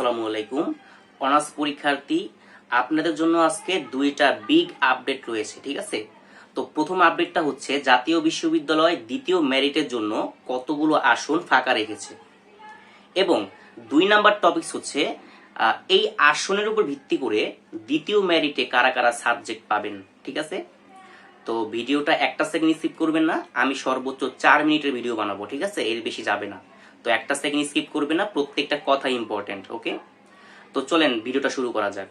আসসালামু আলাইকুম। অনার্স পরীক্ষার্থী, আপনাদের জন্য আজকে দুইটা বিগ আপডেট রয়েছে, ঠিক আছে? তো প্রথম আপডেটটা হচ্ছে, জাতীয় বিশ্ববিদ্যালয় দ্বিতীয় মেরিটের জন্য কতগুলো আসন ফাঁকা রেখেছে? এবং দুই নাম্বার টপিকস হচ্ছে এই আসনের উপর ভিত্তি করে দ্বিতীয় মেরিটে কারা কারা সাবজেক্ট পাবেন, ঠিক আছে? তো ভিডিওটা একটা সেকেন্ড স্কিপ করবেন না, আমি সর্বোচ্চ চার মিনিটের ভিডিও বানাবো, ঠিক আছে? এর বেশি যাবে না। তো একটা সেকেন্ড স্কিপ করবে না, প্রত্যেকটা কথা ইম্পর্টেন্ট ওকে তো চলেন ভিডিওটা শুরু করা যাক।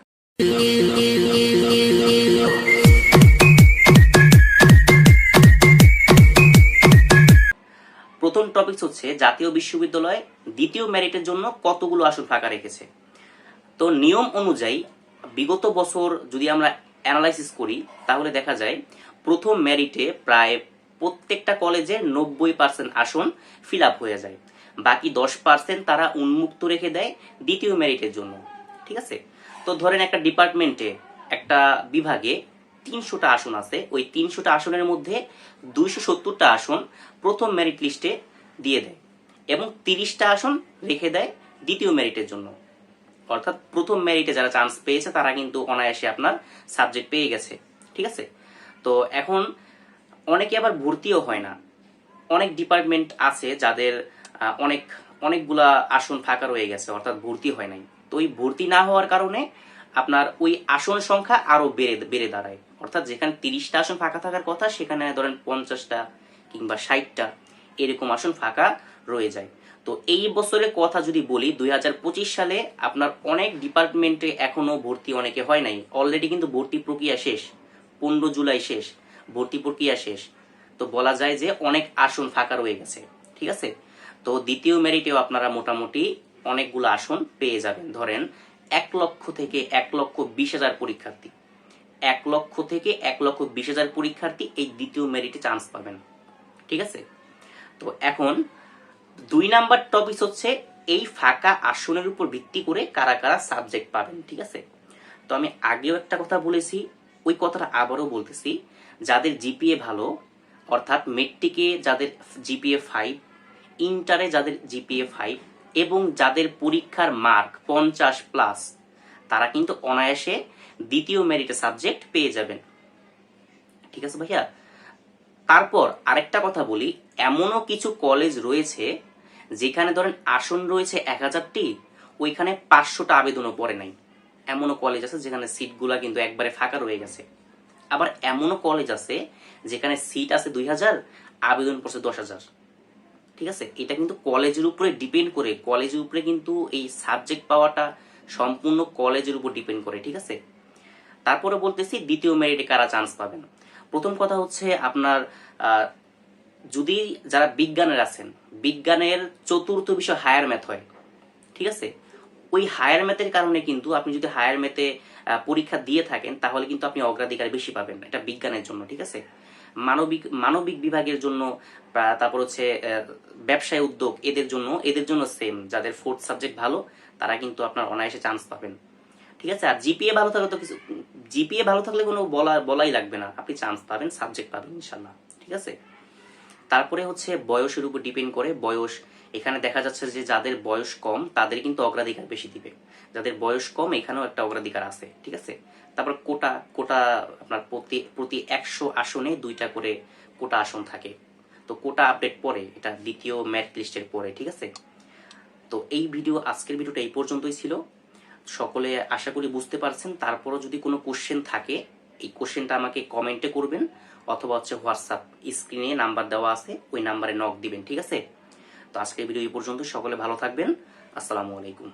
প্রথম টপিক হচ্ছে জাতীয় বিশ্ববিদ্যালয় দ্বিতীয় মেরিটের জন্য কতগুলো আসন ফাঁকা রেখেছে? তো নিয়ম অনুযায়ী বিগত বছর যদি আমরা অ্যানালাইসিস করি, তাহলে দেখা যায় প্রথম মেরিটে প্রায় প্রত্যেকটা কলেজে নব্বই পার্সেন্ট আসন ফিল হয়ে যায়। বাকি দশ পার্সেন্ট তারা উন্মুক্ত রেখে দেয় দ্বিতীয় মেরিটের জন্য, ঠিক আছে? তো ধরেন একটা ডিপার্টমেন্টে একটা বিভাগে তিনশোটা আসন আছে, ওই তিনশোটা আসনের মধ্যে দুইশো সত্তরটা আসন প্রথম মেরিট লিস্টে দিয়ে দেয় এবং তিরিশটা আসন রেখে দেয় দ্বিতীয় মেরিটের জন্য। অর্থাৎ প্রথম মেরিটে যারা চান্স পেয়েছে, তারা কিন্তু অনায়াসে আপনার সাবজেক্ট পেয়ে গেছে, ঠিক আছে? তো এখন অনেকে আবার ভর্তিও হয় না। অনেক ডিপার্টমেন্ট আছে যাদের অনেক, অনেকগুলা আসন ফাঁকা রয়ে গেছে, অর্থাৎ ভর্তি হয় নাই। তো ওই ভর্তি না হওয়ার কারণে আপনার ওই আসন সংখ্যা আরও বেড়ে বেড়ে দাঁড়ায়। অর্থাৎ যেখানে তিরিশটা আসন ফাঁকা থাকার কথা, সেখানে ধরেন পঞ্চাশটা কিংবা ষাটটা এরকম আসন ফাঁকা রয়ে যায়। তো এই বছরের কথা যদি বলি, দুই হাজার পঁচিশ সালে আপনার অনেক ডিপার্টমেন্টে এখনও ভর্তি অনেকে হয় নাই। অলরেডি কিন্তু ভর্তি প্রক্রিয়া শেষ, পনেরো জুলাই শেষ, ভর্তি প্রক্রিয়া শেষ। তো বলা যায় যে অনেক আসন ফাঁকা রয়ে গেছে, ঠিক আছে? তো দ্বিতীয় মেরিটেও আপনারা মোটামুটি অনেকগুলো আসন পেয়ে যাবেন। ধরেন, এক লক্ষ থেকে এক লক্ষ বিশ হাজার পরীক্ষার্থী। এক লক্ষ থেকে এক লক্ষ বিশ হাজার পরীক্ষার্থী এই দ্বিতীয় মেরিটে চান্স পাবেন। ঠিক আছে? তো এখন দুই নাম্বার টপিক হচ্ছে এই ফাঁকা আসনের উপর ভিত্তি করে কারা কারা সাবজেক্ট পাবেন, ঠিক আছে? তো আমি আগেও একটা কথা বলেছি, ওই কথাটা আবারও বলতেছি, যাদের জিপিএ ভালো, অর্থাৎ মেট্রিকে যাদের জিপিএ ফাইভ ইন্টারে যাদের জিপিএ ফাইভ এবং যাদের পরীক্ষার মার্ক পঞ্চাশ প্লাস তারা কিন্তু অনায়াসে দ্বিতীয় মেরিটে সাবজেক্ট পেয়ে যাবেন। ঠিক আছে ভাইয়া? তারপর আরেকটা কথা বলি, এমনও কিছু কলেজ রয়েছে যেখানে ধরেন আসন রয়েছে এক হাজারটি, ওইখানে পাঁচশোটা আবেদনও পড়ে নাই। এমনও কলেজ আছে যেখানে সিটগুলা কিন্তু একবারে ফাঁকা রয়ে গেছে। আবার এমনও কলেজ আছে যেখানে সিট আছে দুই হাজার, আবেদন পড়ছে দশ হাজার। ঠিক আছে? এটা কিন্তু কলেজের উপরে ডিপেন্ড করে। কলেজের উপরে কিন্তু এই সাবজেক্ট পাওয়াটা সম্পূর্ণ কলেজের উপর ডিপেন্ড করে, ঠিক আছে? তারপরে বলতেছি দ্বিতীয় মেরিটে কারা চান্স পাবেন? প্রথম কথা হচ্ছে আপনার যদি যারা বিজ্ঞানের আছেন, বিজ্ঞানের চতুর্থ বিষয় হায়ার ম্যাথ হয়, ঠিক আছে? ওই হায়ার ম্যাথের কারণে কিন্তু আপনি যদি হায়ার ম্যাথে পরীক্ষা দিয়ে থাকেন, তাহলে কিন্তু আপনি অগ্রাধিকার বেশি পাবেন এটা বিজ্ঞানের জন্য, ঠিক আছে? মানবিক মানবিক বিভাগের জন্য তারপর হচ্ছে ব্যবসায় উদ্যোগ, এদের জন্য এদের জন্য সেম যাদের ফোর্থ সাবজেক্ট ভালো, তারা কিন্তু আপনার অনায়াসে চান্স পাবেন। ঠিক আছে? আর জিপিএ ভালো থাকলে তো কিছু জিপিএ ভালো থাকলে কোনো বলা, বলাই লাগবে না। আপনি চান্স পাবেন সাবজেক্ট পাবেন ইনশাল্লাহ ঠিক আছে? তারপরে হচ্ছে বয়সের উপর ডিপেন্ড করে বয়স। এখানে দেখা যাচ্ছে যে যাদের বয়স কম, তাদের কিন্তু অগ্রাধিকার বেশি দিবে। যাদের বয়স কম, এখানেও একটা অগ্রাধিকার আছে, ঠিক আছে? তারপর কোটা কোটা আপনার প্রতি প্রতি একশো আসনে দুইটা করে কোটা আসন থাকে। তো কোটা আপডেট পরে, এটা দ্বিতীয় ম্যাট লিস্টের পরে, ঠিক আছে? তো এই ভিডিও আজকের ভিডিওটা এই পর্যন্তই ছিল। সকলে আশা করি বুঝতে পারছেন। তারপরও যদি কোনো কোশ্চেন থাকে, এই কোশ্চেনটা আমাকে কমেন্টে করবেন। অথবা হচ্ছে হোয়াটসঅ্যাপ স্ক্রিনে নাম্বার দেওয়া আছে, ওই নাম্বারে নক দিবেন, ঠিক আছে? তো আজকে ভিডিও এই পর্যন্ত সকলে ভালো থাকবেন, আসসালামু আলাইকুম।